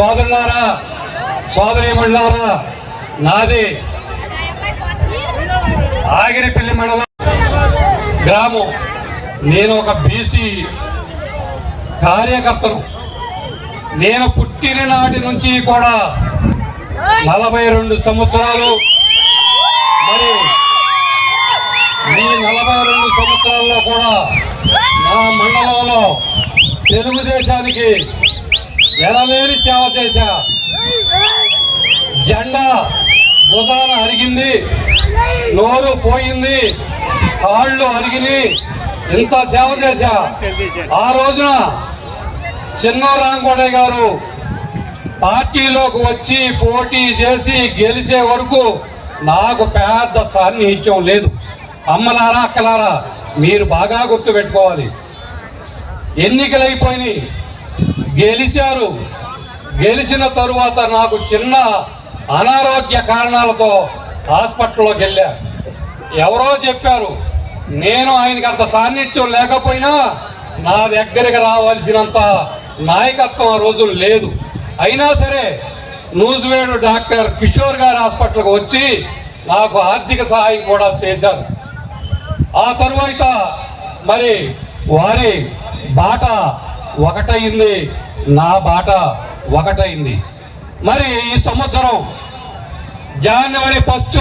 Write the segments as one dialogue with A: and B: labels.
A: సోదరులారా సోదరీమణులారా నాది ఆగిరిపల్లి మండలం గ్రామం. నేను ఒక బీసీ కార్యకర్తను. నేను పుట్టిన నాటి నుంచి కూడా నలభై రెండు సంవత్సరాలు మరి ఈ నలభై రెండు సంవత్సరాల్లో కూడా నా మండలంలో తెలుగుదేశానికి ఎరవేరి సేవ చేశా. జెండా భుజాన అరిగింది. నోరు పోయింది. కాళ్ళు అరిగిని ఇంత సేవ చేశా. ఆ రోజున చిన్న రాంకోటయ్య గారు పార్టీలోకి వచ్చి పోటీ చేసి గెలిచే వరకు నాకు పెద్ద సాన్నిహిత్యం లేదు. అమ్మలారా అక్కలారా మీరు బాగా గుర్తుపెట్టుకోవాలి. ఎన్నికలు అయిపోయినాయి గెలిచారు. గెలిచిన తరువాత నాకు చిన్న అనారోగ్య కారణాలతో హాస్పిటల్లోకి వెళ్ళా ఎవరో చెప్పారు నేను ఆయనకి అంత సాన్నిధ్యం లేకపోయినా నా దగ్గరికి రావాల్సినంత నాయకత్వం ఆ రోజు లేదు. అయినా సరే నూజివేడు డాక్టర్ కిషోర్ గారి హాస్పిటల్కి వచ్చి నాకు ఆర్థిక సహాయం కూడా చేశారు. ఆ తరువాత మరి వారి బాట ఒకటైంది నా బాట ఒకటైంది మరి ఈ సంవత్సరం జనవరి ఫస్ట్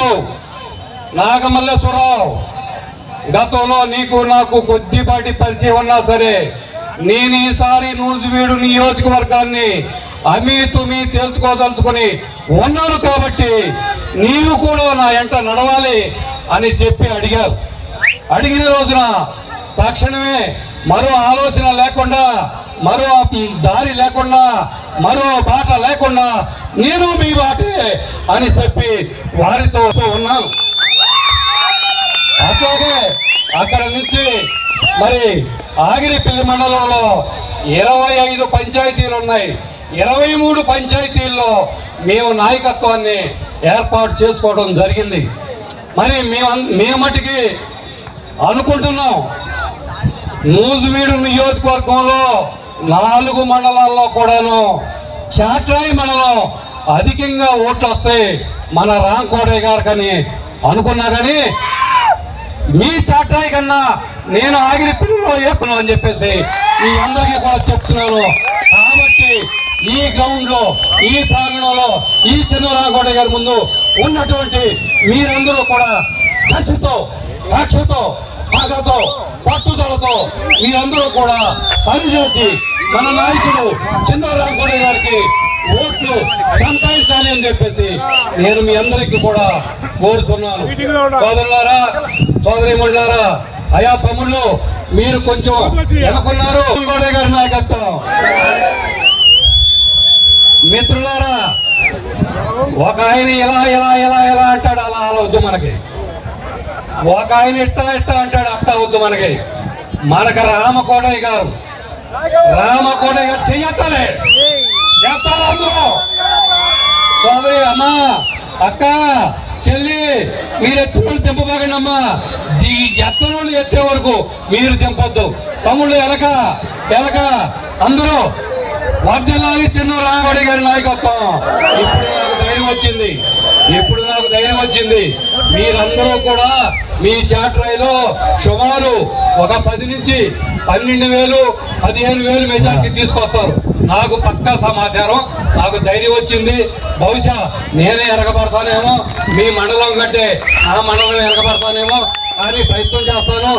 A: నాగమల్లేశ్వరరావు గతంలో నీకు నాకు కొద్దిపాటి పరిచయం ఉన్నా సరే నేను ఈసారి నూజివీడు నియోజకవర్గాన్ని అమీ తుమి ఉన్నాను కాబట్టి నీవు కూడా నా ఎంట నడవాలి అని చెప్పి అడిగారు. అడిగిన రోజున తక్షణమే మరో ఆలోచన లేకుండా మరో దారి లేకుండా మరో బాట లేకుండా నేను మీ బాటే అని చెప్పి వారితో ఉన్నాను. అట్లాగే అక్కడ నుంచి మరి ఆగిరిపల్లి మండలంలో ఇరవై ఐదు పంచాయతీలు ఉన్నాయి. ఇరవై మూడు పంచాయతీల్లో మేము నాయకత్వాన్ని ఏర్పాటు చేసుకోవడం జరిగింది. మరి మేము మేము అనుకుంటున్నాం. నూజివీడు నియోజకవర్గంలో నాలుగు మండలాల్లో కూడాను చాట్రాయి మండలం అధికంగా ఓట్లు వస్తాయి మన రామ్ గోటాయ్ గారికని అనుకున్నా కానీ మీ చాట్రాయి కన్నా నేను ఆగిరి పిల్లలు ఏపును అని చెప్పేసి మీ అందరికీ కూడా చెప్తున్నాను. కాబట్టి ఈ గ్రౌండ్లో ఈ ప్రాంగణంలో ఈ చిన్న గారి ముందు ఉన్నటువంటి మీరందరూ కూడా కక్షతో కక్షతో పగతో పట్టుదలతో మీరందరూ కూడా పనిచేసి మన నాయకుడు చిన్న రాఘోడ గారికి ఓట్లు సంపాదించాలి అని చెప్పేసి నేను మీ అందరికీ కూడా కోరుతున్నాను. సోదరులారా సోదరి మండలారా అయా తమ్ముళ్ళు మీరు కొంచెం వెనుకున్నారు. గోడే గారి నాయకత్వం. మిత్రులారా ఒక ఆయన ఎలా ఎలా ఎలా ఎలా అంటాడు అలా అలా వద్దు మనకి. ఒక ఆయన ఇట్టా ఇట్టా అంటాడు అట్టా వద్దు మనకి. మనకు రామకోడయ్య గారు. రామకోడయ్య గారు చెయ్యలే చెప్తారు అందరూ సోదరి అమ్మా అక్క చెల్లి మీరు ఎత్తుకొని దింపబాగండి అమ్మా. ఈ ఎత్తనోళ్ళు ఎత్తే వరకు మీరు దింపొద్దు తమ్ముళ్ళు ఎలక ఎలక అందరూ వర్జలాగి చిన్న రామగౌడి గారి నాయకత్వం. ఇప్పుడు నాకు ధైర్యం వచ్చింది. ఇప్పుడు నాకు ధైర్యం వచ్చింది? మీరందరూ కూడా మీ చాట్రాయిలో సుమారు ఒక పది నుంచి పన్నెండు వేలు పదిహేను వేలు మెజార్టీ తీసుకొస్తారు. నాకు పక్కా సమాచారం నాకు ధైర్యం వచ్చింది. బహుశా నేనే ఎరగబడతానేమో మీ మండలం కంటే ఆ మండలం ఎరగబడతానేమో కానీ ప్రయత్నం చేస్తాను.